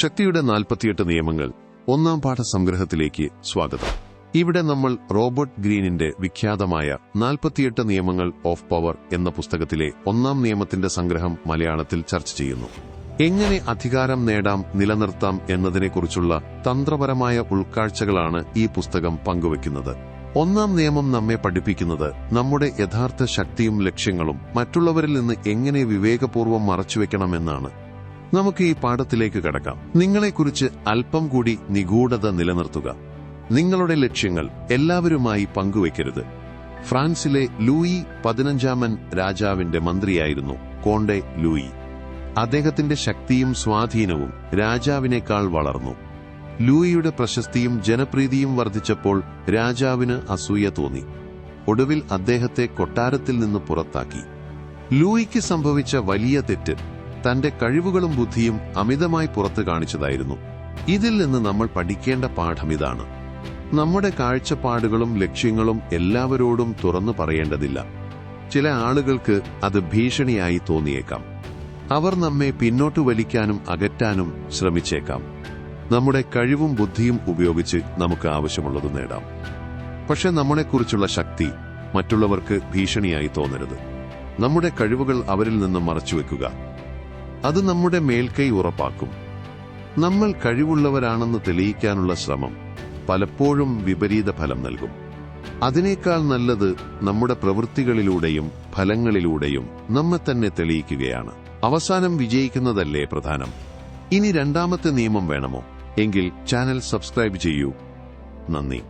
ശക്തിയുടെ നാൽപ്പത്തിയെട്ട് നിയമങ്ങൾ ഒന്നാം പാഠ സംഗ്രഹത്തിലേക്ക് സ്വാഗതം. ഇവിടെ നമ്മൾ റോബർട്ട് ഗ്രീനിന്റെ വിഖ്യാതമായ നാൽപ്പത്തിയെട്ട് നിയമങ്ങൾ ഓഫ് പവർ എന്ന പുസ്തകത്തിലെ ഒന്നാം നിയമത്തിന്റെ സംഗ്രഹം മലയാളത്തിൽ ചർച്ച ചെയ്യുന്നു. എങ്ങനെ അധികാരം നേടാം നിലനിർത്താം എന്നതിനെക്കുറിച്ചുള്ള തന്ത്രപരമായ ഉൾക്കാഴ്ചകളാണ് ഈ പുസ്തകം പങ്കുവയ്ക്കുന്നത്. ഒന്നാം നിയമം നമ്മെ പഠിപ്പിക്കുന്നത് നമ്മുടെ യഥാർത്ഥ ശക്തിയും ലക്ഷ്യങ്ങളും മറ്റുള്ളവരിൽ നിന്ന് എങ്ങനെ വിവേകപൂർവം മറച്ചുവെക്കണമെന്നാണ്. നമുക്ക് ഈ പാഠത്തിലേക്ക് കടക്കാം. നിങ്ങളെക്കുറിച്ച് അല്പം കൂടി നിഗൂഢത നിലനിർത്തുക. നിങ്ങളുടെ ലക്ഷ്യങ്ങൾ എല്ലാവരുമായി പങ്കുവെക്കരുത് ഫ്രാൻസിലെ ലൂയി പതിനഞ്ചാമൻ രാജാവിന്റെ മന്ത്രിയായിരുന്നു കോണ്ടെ ലൂയി. അദ്ദേഹത്തിന്റെ ശക്തിയും സ്വാധീനവും രാജാവിനേക്കാൾ വളർന്നു. ലൂയിയുടെ പ്രശസ്തിയും ജനപ്രീതിയും വർദ്ധിച്ചപ്പോൾ രാജാവിന് അസൂയ തോന്നി. ഒടുവിൽ അദ്ദേഹത്തെ കൊട്ടാരത്തിൽ നിന്ന് പുറത്താക്കി. ലൂയിക്ക് സംഭവിച്ച വലിയ തെറ്റ് തന്റെ കഴിവുകളും ബുദ്ധിയും അമിതമായി പുറത്തു കാണിച്ചതായിരുന്നു. ഇതിൽ നിന്ന് നമ്മൾ പഠിക്കേണ്ട പാഠം ഇതാണ്. നമ്മുടെ കാഴ്ചപ്പാടുകളും ലക്ഷ്യങ്ങളും എല്ലാവരോടും തുറന്നു പറയേണ്ടതില്ല. ചില ആളുകൾക്ക് അത് ഭീഷണിയായി തോന്നിയേക്കാം. അവർ നമ്മെ പിന്നോട്ട് വലിക്കാനും അകറ്റാനും ശ്രമിച്ചേക്കാം. നമ്മുടെ കഴിവും ബുദ്ധിയും ഉപയോഗിച്ച് നമുക്ക് ആവശ്യമുള്ളത് നേടാം. പക്ഷെ നമ്മളെക്കുറിച്ചുള്ള ശക്തി മറ്റുള്ളവർക്ക് ഭീഷണിയായി തോന്നരുത്. നമ്മുടെ കഴിവുകൾ അവരിൽ നിന്ന് മറച്ചുവെക്കുക. അത് നമ്മുടെ മേൽക്കൈ ഉറപ്പാക്കും. നമ്മൾ കഴിവുള്ളവരാണെന്ന് തെളിയിക്കാനുള്ള ശ്രമം പലപ്പോഴും വിപരീത ഫലം നൽകും. അതിനേക്കാൾ നല്ലത് നമ്മുടെ പ്രവൃത്തികളിലൂടെയും ഫലങ്ങളിലൂടെയും നമ്മെ തന്നെ തെളിയിക്കുകയാണ്. അവസാനം വിജയിക്കുന്നതല്ലേ പ്രധാനം? ഇനി രണ്ടാമത്തെ നിയമം വേണമോ? എങ്കിൽ ചാനൽ സബ്സ്ക്രൈബ് ചെയ്യൂ. നന്ദി.